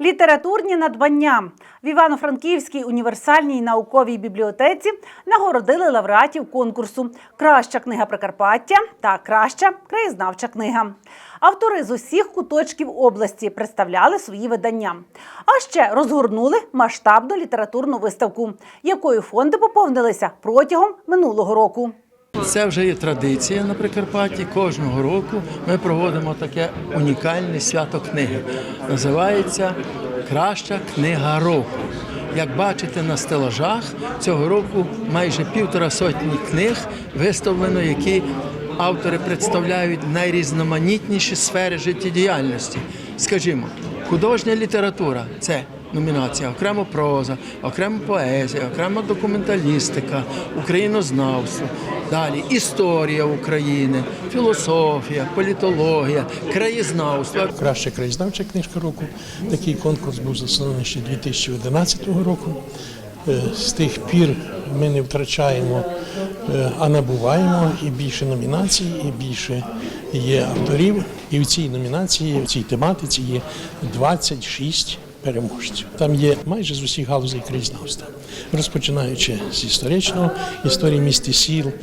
Літературні надбання в Івано-Франківській універсальній науковій бібліотеці нагородили лауреатів конкурсу Краща книга Прикарпаття та Краща краєзнавча книга. Автори з усіх куточків області представляли свої видання. А ще розгорнули масштабну літературну виставку, якою фонди поповнилися протягом минулого року. Це вже є традиція на Прикарпатті. Кожного року ми проводимо таке унікальне свято книги. Називається Краща книга року. Як бачите на стелажах, цього року майже півтора сотні книг виставлено, які автори представляють найрізноманітніші сфери життєдіяльності. Скажімо, художня література це номінація, окремо проза, окремо поезія, окремо документалістика, українознавство. Далі історія України, філософія, політологія, краєзнавство. Краща краєзнавча книжка року. Такий конкурс був заснований ще 2011 року. Е, З тих пір ми не втрачаємо, е, а набуваємо і більше номінацій, і більше є авторів. І в цій номінації, в цій тематиці є 26 переможців. Там є майже з усіх галузей краєзнавства, розпочинаючи з історичного, історії міст і сіл,